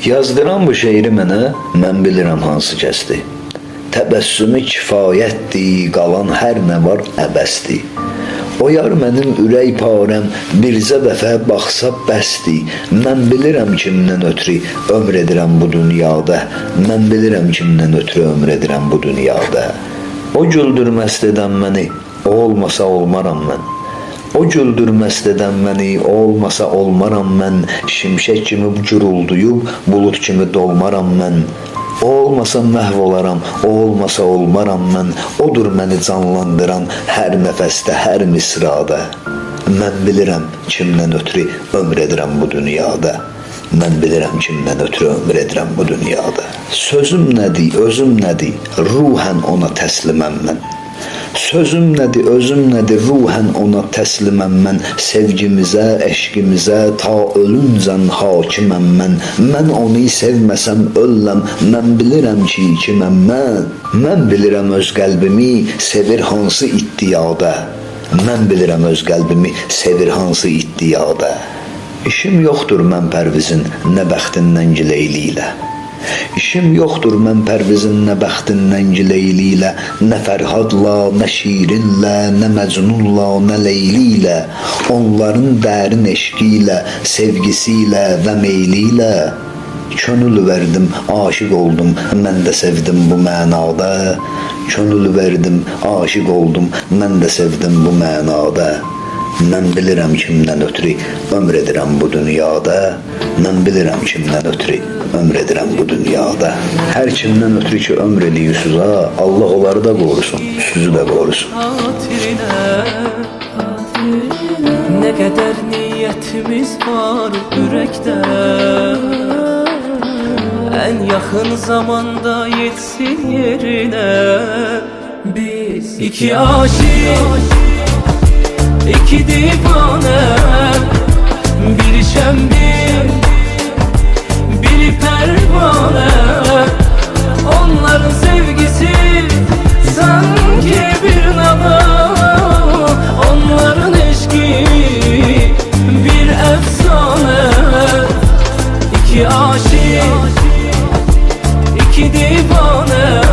Yazdıran bu şeiri mənə mən bilirəm hansı kəsdi. Təbəssümü kifayətdir, qalan hər nə var əbəsdir. Oyar mənim ürək parəm, birzə dəfə baxsa bəsdir. Mən bilirəm kimdən ötürü ömr edirəm bu dünyada. Mən bilirəm kimdən ötürü ömr edirəm bu dünyada. O güldürməz edən məni, o olmasa olmaram mən. O güldürməz edən məni, o olmasa olmaram mən. Şimşək kimi gurulduyub, bulut kimi dolmaram mən. O olmasa məhv olaram, o olmasa olmaram mən. Odur məni canlandıran hər nəfəsdə, hər misrada. Mən bilirəm kimdən ötürü ömr edirəm bu dünyada. Mən bilirəm kimdən ötürü ömr edirəm bu dünyada. Sözüm nədir, özüm nədir? Ruhən ona təsliməm mən. Sözüm nədir, özüm nədir, ruhən ona təsliməm mən. Sevgimizə, eşqimizə ta ölüncən hakiməm mən. Mən onu sevməsəm ölləm, mən bilirəm ki, kiməm mən. Mən bilirəm öz qəlbimi sevir hansı iddiada. Mən bilirəm öz qəlbimi sevir hansı iddiada. İşim yoxdur mən Pərvizin nə bəxtindən gileyli ilə. İşim yoxdur mən Pərvizin nə bəxtindən gileyli ilə, nə Fərhadla, nə Şirinlə, nə Məcnunla, nə Leyli ilə, onların dərin eşqi ilə, sevgisi ilə və meyli ilə Könül verdim, aşiq oldum, mən də sevdim bu mənada. Könül verdim, aşiq oldum, mən də sevdim bu mənada. Mən bilirəm kimdən ötürü ömr edirəm bu dünyada. Mən bilirəm kimdən ötürü ömr edirəm bu dünyada. Hər kimdən ötürü ki ömr eləyirsiniz ha, Allah onları da qorusun, sizi də qorusun. Ne kadar niyetimiz var yürekte En yakın zamanda yetsin yerine Biz İki divane Biri şemdil Biri pervane. Onların sevgisi Sanki bir nava Onların eşki Bir efsane. İki aşık İki divane